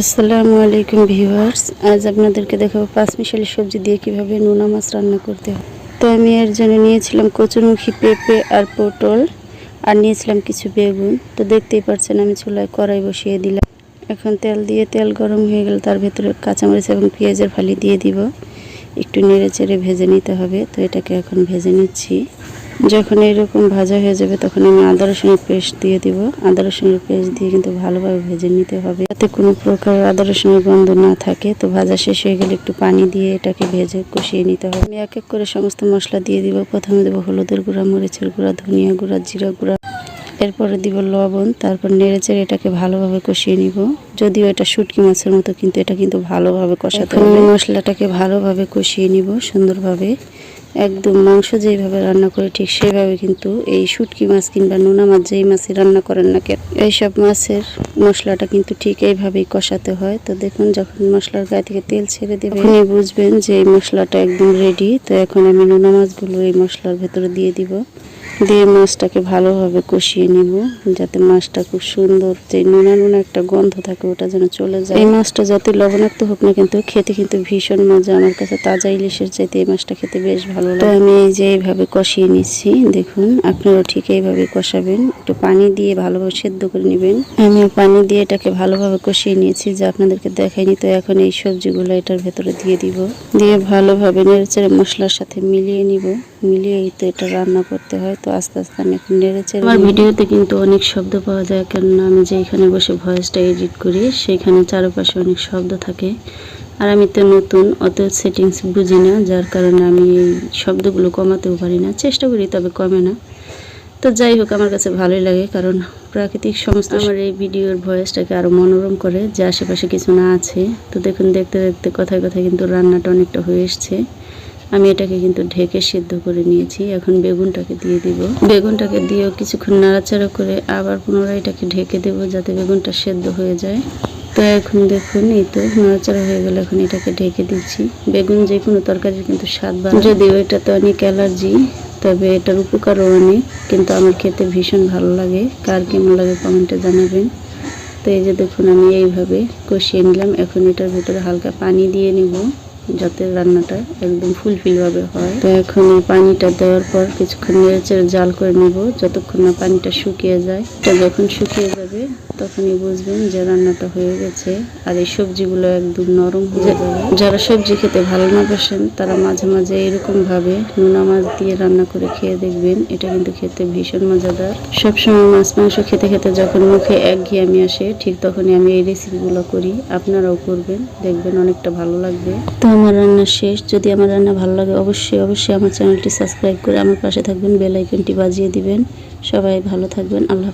আসসালামু আলাইকুম ভিউয়ার্স, আজ আপনাদেরকে দেখাবো পাঁচ মিশালি সবজি দিয়ে কীভাবে নোনা মাছ রান্না করতে হয়। তো আমি এর জন্য নিয়েছিলাম কচুরমুখী পেঁপে আর পটল, আর নিয়েছিলাম কিছু বেগুন। তো দেখতেই পাচ্ছেন আমি চুলায় কড়াই বসিয়ে দিলাম। এখন তেল দিয়ে তেল গরম হয়ে গেলে তার ভেতরে কাঁচামরিচ এবং পেঁয়াজের ফালি দিয়ে দিব। একটু নেড়ে চেড়ে ভেজে নিতে হবে, তো এটাকে এখন ভেজে নিচ্ছি। যখন এরকম ভাজা হয়ে যাবে, তখন আমি আদা রসুনের পেস্ট দিয়ে দিব। আদা রসুনের পেস্ট দিয়ে কিন্তু ভালোভাবে ভেজে নিতে হবে। যাতে কোনো প্রকার আদা রসুনের গন্ধ না থাকে, তো ভাজা শেষ হয়ে গেলে একটু পানি দিয়ে এটাকে ভেজে কষিয়ে নিতে হবে। আমি এক এক করে সমস্ত মশলা দিয়ে দিব। প্রথমে দেবো হলুদের গুঁড়া, মরিচের গুঁড়া, ধনিয়া গুঁড়া, জিরা গুঁড়া। এরপরে দিব লবণ তারপর নেড়েচেড়ে এটাকে ভালোভাবে কষিয়ে নিব। যদিও এটা শুটকি মাছের মতো কিন্তু এটা কিন্তু ভালোভাবে কষাতে হবে। মশলাটাকে ভালোভাবে কষিয়ে নিব সুন্দরভাবে। একদম মাংস যেইভাবে রান্না করে ঠিক সেইভাবে কিন্তু এই শুটকি মাছ কিংবা নোনা মাছ যেই মাছই রান্না করেন না কেন এইসব মাছের মশলাটা কিন্তু ঠিক এইভাবেই কষাতে হয়। তো দেখুন যখন মশলার গায়ে থেকে তেল ছেড়ে দেবে আপনি বুঝবেন যে এই মশলাটা একদম রেডি তো এখন আমি নোনা মাছগুলো এই মশলার ভেতরে দিয়ে দিব। দিয়ে মাছটাকে ভালোভাবে কষিয়ে নিব, যাতে মাছটা খুব সুন্দর যে নোনা নোনা একটা গন্ধ থাকে, ওটা যেন চলে যায়। এই মাছটা যত লবণাক্ত হোক না কিন্তু খেতে কিন্তু ভীষণ মজা। আমার কাছে তাজা ইলিশের চাইতে এই মাছটা খেতে বেশ ভালো লাগে। আমি এই যে এইভাবে কষিয়ে নিচ্ছি, দেখুন, আপনারাও ঠিক এইভাবে কষাবেন। একটু পানি দিয়ে ভালোভাবে সেদ্ধ করে নেবেন। আমি পানি দিয়ে এটাকে ভালোভাবে কষিয়ে নিয়েছি, যে আপনাদেরকে দেখাইনি। তো এখন এই সবজিগুলো এটার ভেতরে দিয়ে দিব। দিয়ে ভালোভাবে নেড়েচেড়ে মশলার সাথে মিলিয়ে নিব। মিলিয়েই তো এটা রান্না করতে হয়। তো আস্তে আস্তে আমি এখন নেড়েচেড়ে আমার ভিডিওতে কিন্তু অনেক শব্দ পাওয়া যায় কেননা আমি যেখানে বসে ভয়েসটা এডিট করি সেখানে চারপাশে অনেক শব্দ থাকে। আর আমি তো নতুন অত সেটিংস বুঝি না যার কারণে আমি এই শব্দগুলো কমাতেও পারি না। চেষ্টা করি তবে কমে না। তো যাই হোক আমার কাছে ভালোই লাগে কারণ প্রাকৃতিক সমস্ত আমার এই ভিডিওর ভয়েসটাকে আরও মনোরম করে যে আশেপাশে কিছু না আছে। তো দেখুন দেখতে দেখতে কথায় কথায় কিন্তু রান্নাটা অনেকটা হয়ে এসছে। আমি এটাকে কিন্তু ঢেকে সিদ্ধ করে নিয়েছি। এখন বেগুনটাকে দিয়ে দিব। বেগুনটাকে দিয়েও কিছুক্ষণ নাড়াচাড়া করে আবার পুনরায় এটাকে ঢেকে দেব যাতে বেগুনটা সেদ্ধ হয়ে যায়। তো এখন দেখুন, এই তো নাড়াচাড়া হয়ে গেলে। এখন এটাকে ঢেকে দিচ্ছি। বেগুন যে কোনো তরকারির কিন্তু স্বাদ বাড়ে। যদিও এটাতে অনেক অ্যালার্জি, তবে এটার উপকারও অনেক। কিন্তু আমার খেতে ভীষণ ভালো লাগে। কার কেমন লাগে কমেন্টে জানাবেন। তো এই যে দেখুন, আমি এইভাবে কষিয়ে নিলাম। এখন এটার ভিতরে হালকা পানি দিয়ে নিব। যাতে রান্নাটা একদম ফুলফিলভাবে হয়। তো এখন পানিটা দেওয়ার পর কিছুক্ষণ নেড়েচেড়ে জাল করে নেব, যতক্ষণ না পানিটা শুকিয়ে যায়। এটা যখন শুকিয়ে যাবে, তখনই বুঝবেন যে রান্নাটা হয়ে গেছে আর এই সবজিগুলো একদম নরম হয়ে যাবে। যারা সবজি খেতে ভালো না বাসেন, তারা মাঝে মাঝে এরকম ভাবে নোনা মাছ দিয়ে রান্না করে খেয়ে দেখবেন। এটা কিন্তু খেতে ভীষণ মজাদার। সবসময় মাছ মাংস খেতে খেতে যখন মুখে একঘেয়েমি আসে, ঠিক তখনই আমি এই রেসিপিগুলো করি। আপনারাও করবেন, দেখবেন অনেকটা ভালো লাগবে। তো আমার রান্না শেষ যদি আমার রান্না ভালো লাগে, অবশ্যই অবশ্যই আমার চ্যানেলটি সাবস্ক্রাইব করে আমার পাশে থাকবেন, বেল আইকনটি বাজিয়ে দিবেন সবাই ভালো থাকবেন, আল্লাহ।